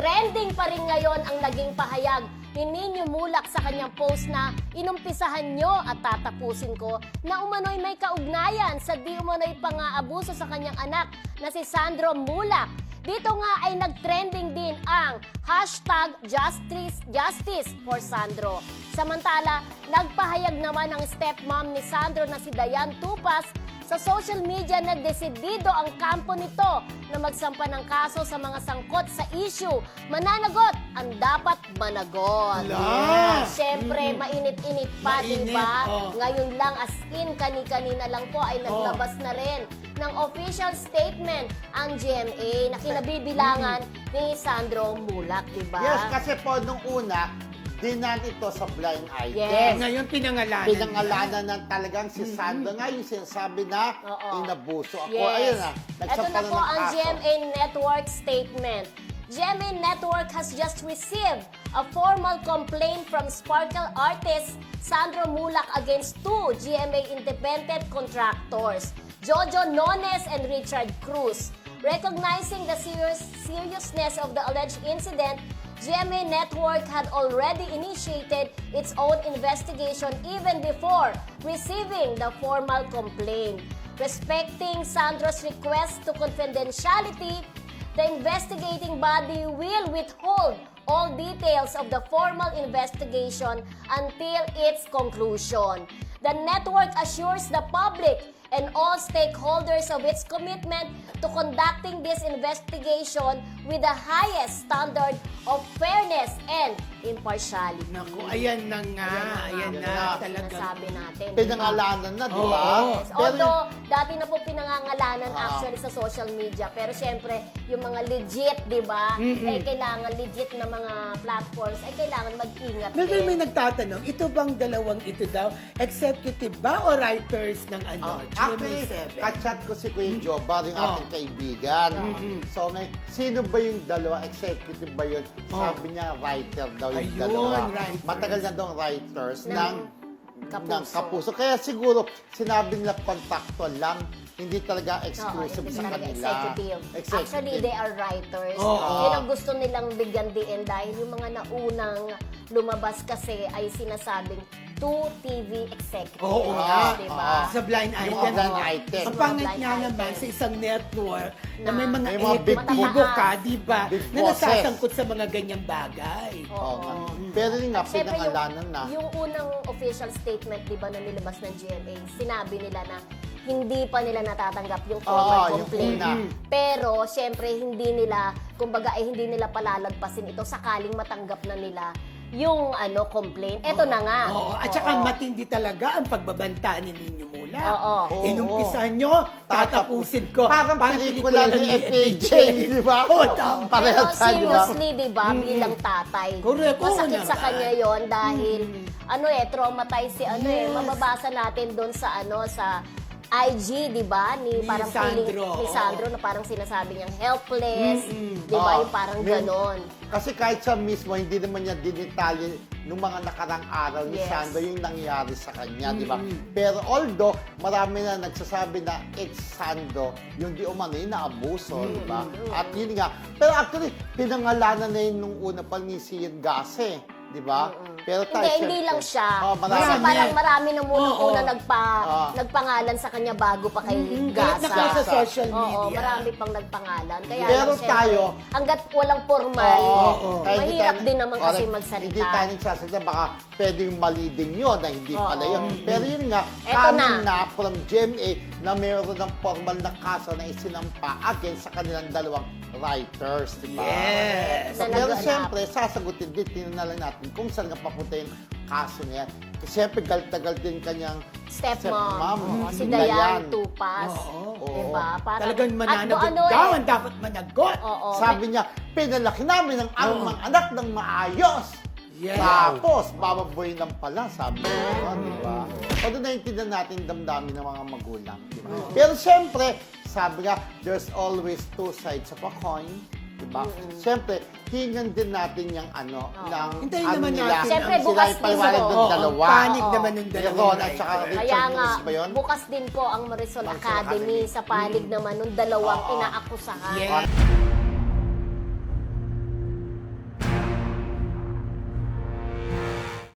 Trending pa rin ngayon ang naging pahayag ni Nino Mulak sa kanyang post na inumpisahan nyo at tatapusin ko na umano'y may kaugnayan sa di umano'y pang-aabuso sa kanyang anak na si Sandro Mulak. Dito nga ay nag-trending din ang hashtag Justice, Justice for Sandro. Samantala, nagpahayag naman ang stepmom ni Sandro na si Dayan Tupas sa social media na desidido ang kampo nito na magsampa ng kaso sa mga sangkot sa issue. Mananagot ang dapat managot. Ala! Siyempre, mainit-init pa, di ba? oh. Ngayon lang, as in, kani-kanina lang po ay naglabas na rin ng official statement ang GMA na kinabibilangan ni Sandro Mulak, di ba? Yes, kasi po nung una, dinan ito sa blind item. Yes. Ngayon pinangalanan. Pinangalanan ng talagang si Sandro nga yung sinasabi na Oo. inabuso ako. Yes. Ayun na, Ito nagsampa na na po ng ang kaso. GMA Network statement. GMA Network has just received a formal complaint from Sparkle artist Sandro Mulak against two GMA independent contractors, Jojo Nones and Richard Cruz. Recognizing the serious, seriousness of the alleged incident, GMA Network had already initiated its own investigation even before receiving the formal complaint. Respecting Sandro's request to confidentiality, the investigating body will withhold all details of the formal investigation until its conclusion. The network assures the public and all stakeholders of its commitment to conducting this investigation with the highest standard of fairness and impartiality. Naku, ayan na nga. Ayan Ayan na. na. Talaga. Sinasabi natin. Pinangalanan na, di ba? Yes, Although, dati na po pinangangalanan Ah. actually sa social media. Pero syempre, yung mga legit, di ba? Eh, kailangan legit na mga platforms, ay kailangan mag-ingat Pero may din. nagtatanong, ito bang dalawang ito daw, executive ba o writers ng ano? Oh, actually, GMA7? kachat ko si Kuya Jobar, yung Oh. ating kaibigan. So, may, sino ba yung dalawa? Executive ba yun? Oh. Sabi niya, writer daw yung Ayun, dalawa. writers. Matagal na daw writers Ng ng, Kapuso. ng kapuso. Kaya siguro, sinabi nila contractual lang, hindi talaga Oo, exclusive hindi sa talaga kanila. executive. Actually, they are writers. Oo. Yun ang gusto nilang bigyan din dahil yung mga naunang lumabas kasi ay sinasabing two TV executives. Oo nga. Di ba? Sa blind Yung item. blind oh. item. Ang pangit Blind nga item. naman sa isang network na, Na may mga may mga big boss. ka, di ba? Big Na bosses. nasasangkot sa mga ganyang bagay. Oo nga. Pero yun nga, Siyempre, yung, pinangalanan na. yung unang official statement, di ba, na nilabas ng GMA, sinabi nila na hindi pa nila natatanggap yung formal Oo, yung complaint. una. Pero, syempre, hindi nila, kumbaga, eh, hindi nila palalagpasin ito sakaling matanggap na nila yung ano complaint. Ito na nga. Oo, at saka Oo. matindi talaga ang pagbabanta ni Ninyo Mula. Oo. Oo. Inumpisan nyo, tatapusin ko. Parang pelikula ni FAJ, di ba? Oo, tama. Pero Parehas tayo, di ba? seriously, di ba, bilang tatay. Correct, oo Masakit sa naman. kanya yon dahil, ano eh, traumatized si ano eh, Yes. mababasa natin doon sa ano, sa IG, di ba? Ni, Ni parang Sandro, feeling ni. Sandro na parang sinasabi niyang helpless, di ba? Oo. Yung parang May- ganon. Kasi kahit siya mismo, hindi naman niya dinitalye nung mga nakarang araw ni Yes. Sandro yung nangyari sa kanya, di ba? Pero although, marami na nagsasabi na it's Sandro, yung di umano yung naabuso, di ba? At yun nga. Pero actually, pinangalanan na yun nung una pa ni Sian Gase, di ba? Pero tayo, Hindi, hindi lang siya. Oh, Kasi marami. Marami. parang marami na munang-una Oo. nagpa, Oo. nagpangalan sa kanya bago pa kay Kahit Gasa. na kaya sa social Oo, media. marami pang nagpangalan. Kaya Pero lang, syempre, tayo- hanggat walang formal, Oo. Kahit hindi mahirap tayo- din naman kasi Correct. magsalita. Hindi tayo nagsasalita, baka pwedeng mali din yun na hindi Oo. pala yun. Pero yun nga, Eto coming na. na. from GMA na mayroon ng formal na kaso na isinampa against sa kanilang dalawang writers, di ba? Yes. So, Na pero nag-uunap. siyempre, sasagutin din, tingnan na lang natin kung saan nga papunta yung kaso na yan. Kasi siyempre, galit-tagal din kanyang Stepmom. stepmom, Oo, si Dayan Tupas. Oo. Diba? Parang, Talagang mananagot ano daw eh, ang dapat managot. Oo. Sabi niya, pinalaki namin ang aming mga anak ng maayos. Yeah. Tapos, bababoy lang pala, sabi niya, di ba? Although naiintindihan natin yung damdamin ng mga magulang, di ba? Pero siyempre, sabi nga, there's always two sides of a coin, di ba? Siyempre, hingan din natin yung ano, ng Hintayin ano naman nila. natin Siyempre, sila bukas yung din paliwanag ako. ng Oo, dalawa. Panig Oo. naman yung Ni dalawang Ron at saka. Richard Kaya nga, ba yun? bukas din po ang Marisol Marisol Academy Academy. sa panig naman ng dalawang Oo. inaakusahan. Yeah.